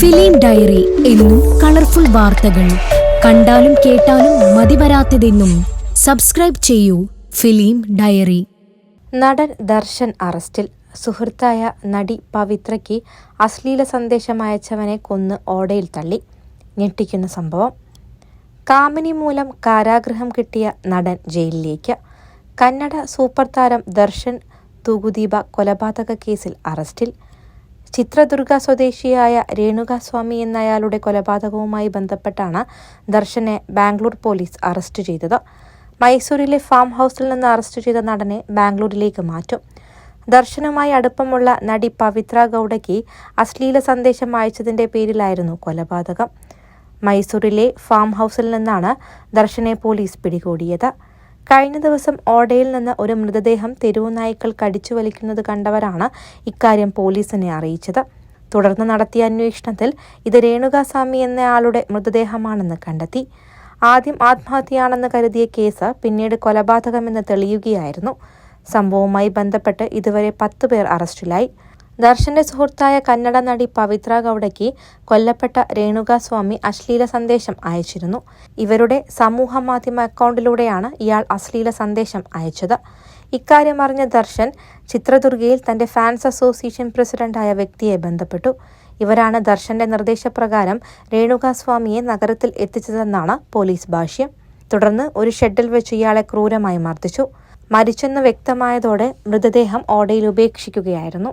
Film diary എന്നും colourful വാർത്തകൾ. കണ്ടാലും കേട്ടാലും മതിവരാത്തതെന്നും സബ്സ്ക്രൈബ് ചെയ്യൂ ഫിലിം ഡയറി. നടൻ ദർശൻ അറസ്റ്റിൽ. സുഹൃത്തായ നടി പവിത്രയ്ക്ക് അശ്ലീല സന്ദേശം അയച്ചവനെ കൊന്ന് ഓടയിൽ തള്ളി. ഞെട്ടിക്കുന്ന സംഭവം. കാമിനി മൂലം കാരാഗ്രഹം കിട്ടിയ നടൻ ജയിലിലേക്ക്. കന്നഡ സൂപ്പർ താരം ദർശൻ തൂകുദീപ കൊലപാതക കേസിൽ അറസ്റ്റിൽ. ചിത്രദുർഗ സ്വദേശിയായ രേണുകാസ്വാമി എന്നയാളുടെ കൊലപാതകവുമായി ബന്ധപ്പെട്ടാണ് ദർശനെ ബാംഗ്ലൂർ പോലീസ് അറസ്റ്റ് ചെയ്തത്. മൈസൂരിലെ ഫാം ഹൗസിൽ നിന്ന് അറസ്റ്റ് ചെയ്ത നടനെ ബാംഗ്ലൂരിലേക്ക് മാറ്റും. ദർശനുമായി അടുപ്പമുള്ള നടി പവിത്ര ഗൌഡയ്ക്ക് അശ്ലീല സന്ദേശം അയച്ചതിന്റെ പേരിലായിരുന്നു കൊലപാതകം. മൈസൂരിലെ ഫാം ഹൗസിൽ നിന്നാണ് ദർശനെ പോലീസ് പിടികൂടിയത്. കഴിഞ്ഞ ദിവസം ഓടയിൽ നിന്ന് ഒരു മൃതദേഹം തെരുവുനായ്ക്കൾ കടിച്ചു വലിക്കുന്നത് കണ്ടവരാണ് ഇക്കാര്യം പോലീസിനെ അറിയിച്ചത്. തുടർന്ന് നടത്തിയ അന്വേഷണത്തിൽ ഇത് രേണുകാസ്വാമി എന്നയാളുടെ മൃതദേഹമാണെന്ന് കണ്ടെത്തി. ആദ്യം ആത്മഹത്യയാണെന്ന് കരുതിയ കേസ് പിന്നീട് കൊലപാതകമെന്ന് തെളിയുകയായിരുന്നു. സംഭവവുമായി ബന്ധപ്പെട്ട് ഇതുവരെ പത്ത് പേർ അറസ്റ്റിലായി. ദർശന്റെ സുഹൃത്തായ കന്നഡ നടി പവിത്ര ഗൌഡയ്ക്ക് കൊല്ലപ്പെട്ട രേണുകാസ്വാമി അശ്ലീല സന്ദേശം അയച്ചിരുന്നു. ഇവരുടെ സമൂഹ മാധ്യമ അക്കൗണ്ടിലൂടെയാണ് ഇയാൾ അശ്ലീല സന്ദേശം അയച്ചത്. ഇക്കാര്യം അറിഞ്ഞ ദർശൻ ചിത്രദുർഗയിൽ തന്റെ ഫാൻസ് അസോസിയേഷൻ പ്രസിഡന്റായ വ്യക്തിയെ ബന്ധപ്പെട്ടു. ഇവരാണ് ദർശന്റെ നിർദ്ദേശപ്രകാരം രേണുകാസ്വാമിയെ നഗരത്തിൽ എത്തിച്ചതെന്നാണ് പോലീസ് ഭാഷ്യം. തുടർന്ന് ഒരു ഷെഡിൽ വെച്ച് ഇയാളെ ക്രൂരമായി മർദ്ദിച്ചു. മരിച്ചെന്ന് വ്യക്തമായതോടെ മൃതദേഹം ഓടയിൽ ഉപേക്ഷിക്കുകയായിരുന്നു.